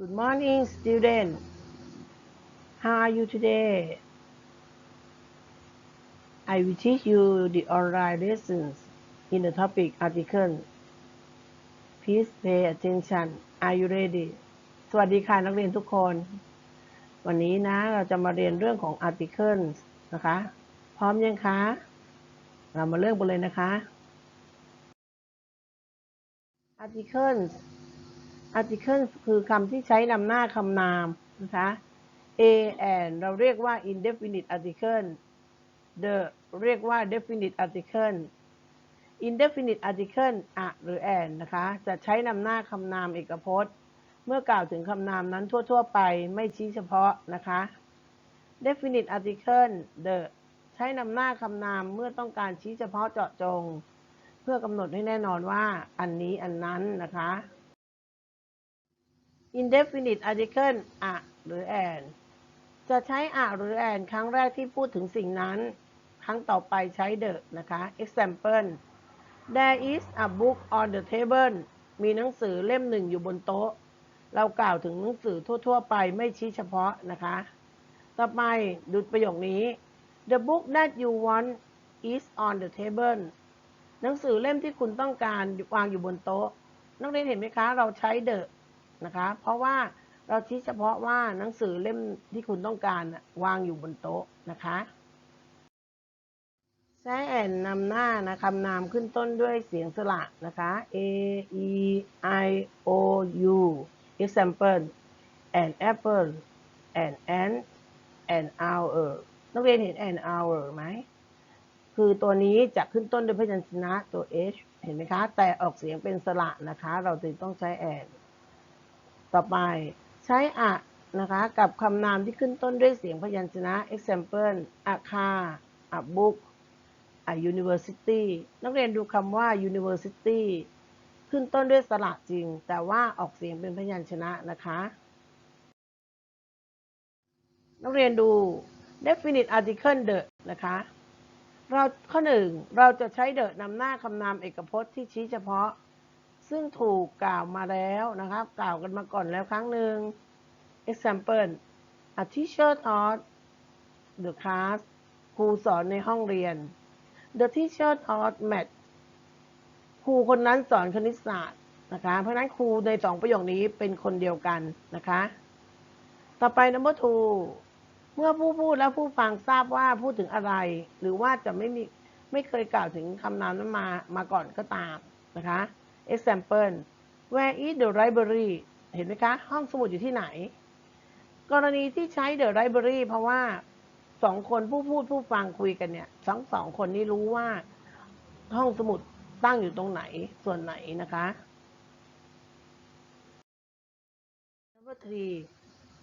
Good morning, student. How are you today? I will teach you the online lessons in the topic article. Please pay attention. Are you ready? สวัสดีค่ะนักเรียนทุกคน วันนี้นะเราจะมาเรียนเรื่องของ articles นะคะ พร้อมยังคะ เรามาเริ่มกันเลยนะคะ articles Article คือคำที่ใช้นำหน้าคำนามนะคะ a and เราเรียกว่า indefinite article the เรียกว่า definite article indefinite article อะหรือ and นะคะ จะใช้นำหน้าคำนามเอกพจน์ เมื่อกล่าวถึงคำนามนั้นทั่ว ๆ ไปไม่ชี้เฉพาะนะคะ definite article the ใช้นำหน้าคำนามเมื่อต้องการชี้เฉพาะเจาะจง เพื่อกำหนดให้แน่นอนว่าอันนี้อันนั้นนะคะ indefinite article อะหรือ and จะใช้อะหรือ and ครั้งแรกที่พูดถึงสิ่งนั้น ครั้งต่อไปใช้ the นะคะ example there is a book on the table มีหนังสือเล่มหนึ่งอยู่บนโต๊ะ เรากล่าวถึงหนังสือทั่ว ๆ ไปไม่ชี้เฉพาะนะคะ ต่อไปดูประโยคนี้ the book that you want is on the table หนังสือเล่มที่คุณต้องการวางอยู่บนโต๊ะ นักเรียนเห็นไหมคะ เราใช้ the นะคะ เพราะว่าเราชี้เฉพาะว่าหนังสือเล่มที่คุณต้องการวางอยู่บนโต๊ะนะคะใช้แอนนำหน้านะคำนามขึ้นต้นด้วยเสียงสระนะคะ a e i o u example an apple an ant an hour นักเรียนเห็น an hour ไหม คือตัวนี้จะขึ้นต้นด้วยพยัญชนะตัว h เห็นไหมคะ แต่ออกเสียงเป็นสระนะคะ เราจึงต้องใช้ and ต่อไปใช้อะนะคะกับคำนามที่ขึ้นต้นด้วยเสียงพยัญชนะ example a car a book a university นักเรียนดูคำว่า university ขึ้นต้นด้วยสระจริง แต่ว่าออกเสียงเป็นพยัญชนะนะคะ นักเรียนดู definite article the นะคะ เราข้อหนึ่งเราจะใช้ the นำหน้าคำนามเอกพจน์ที่ชี้เฉพาะ ซึ่งถูกกล่าวมาแล้วนะครับ กล่าวกันมาก่อนแล้วครั้งหนึ่ง example a teacher taught the class ครูสอนในห้องเรียน the teacher taught math ครูคนนั้นสอนคณิตศาสตร์นะคะ เพราะนั้นครูในสองประโยคนี้เป็นคนเดียวกันนะคะ ต่อไป number two เมื่อผู้พูดและผู้ฟังทราบว่าพูดถึงอะไร หรือว่าจะไม่มีไม่เคยกล่าวถึงคำนามนั้นมามาก่อนก็ตามนะคะ example where is the library เห็นไหมคะ ห้องสมุดอยู่ที่ไหน กรณีที่ใช้ the library เพราะว่าสองคนผู้พูดผู้ฟังคุยกันเนี่ยทั้งสองคนนี้รู้ว่าห้องสมุดตั้งอยู่ตรงไหนส่วนไหนนะคะ number three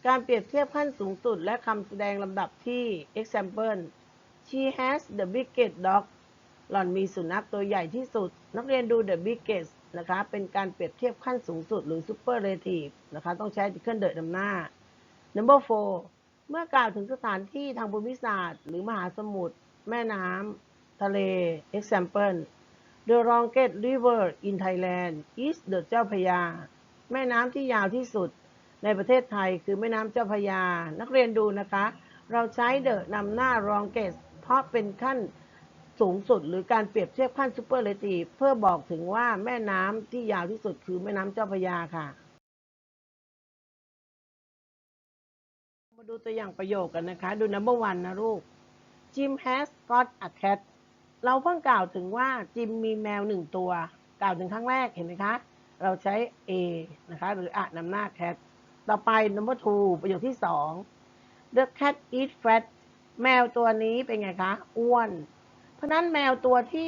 การเปรียบเทียบขั้นสูงสุดและคำแสดงลำดับที่ example she has the biggest dog หล่อนมีสุนัขตัวใหญ่ที่สุด นักเรียนดู the biggest นะคะ เป็นการเปรียบเทียบขั้นสูงสุดหรือ superlative นะคะ ต้องใช้เครื่องเดินนำหน้า number four เมื่อกล่าวถึงสถานที่ทางภูมิศาสตร์ หรือมหาสมุทร แม่น้ำ ทะเล example the longest river in Thailand is the เจ้าพยา แม่น้ำที่ยาวที่สุดในประเทศไทยคือแม่น้ำเจ้าพยา นักเรียนดูนะคะ เราใช้ the นำหน้า longest เพราะเป็นขั้น สูงสุดหรือการเปรียบเทียบขั้น superlative เพื่อบอกถึงว่าแม่น้ำที่ยาวที่สุดคือแม่น้ำเจ้าพระยาค่ะ มาดูตัวอย่างประโยคกันนะคะ ดู number one นะลูก Jim has got a cat เราเพิ่งกล่าวถึงว่าจิมมีแมวหนึ่งตัว กล่าวถึงครั้งแรกเห็นไหมคะ เราใช้ a นะคะ หรืออะนำหน้า cat ต่อไป number two ประโยคที่สอง the cat eat fat แมวตัวนี้เป็นไงคะ อ้วน เพราะนั้นแมวตัวที่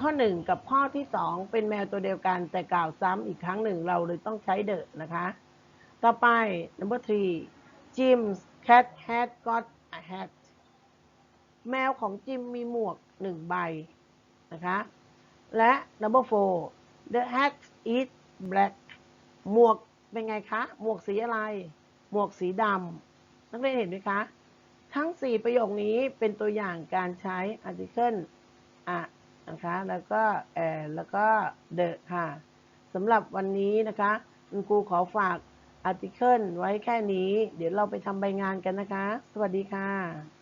ข้อหนึ่งกับข้อที่สองเป็นแมวตัวเดียวกันแต่กล่าวซ้ำอีกครั้งหนึ่งเราเลยต้องใช้ the นะคะ ต่อไป number three Jim's cat had got a hat แมวของจิมมีหมวกหนึ่งใบนะคะ และ number four the hat is black หมวกเป็นไงคะ หมวกสีอะไร หมวกสีดำนักเรียนเห็นไหมคะ ทั้ง 4 ประโยคนี้เป็นตัวอย่างการใช้ article อะนะคะ แล้วก็แอแล้วก็ the ค่ะสำหรับวันนี้นะคะคุณครูขอฝาก article ไว้แค่นี้ เดี๋ยวเราไปทำใบงานกันนะคะ สวัสดีค่ะ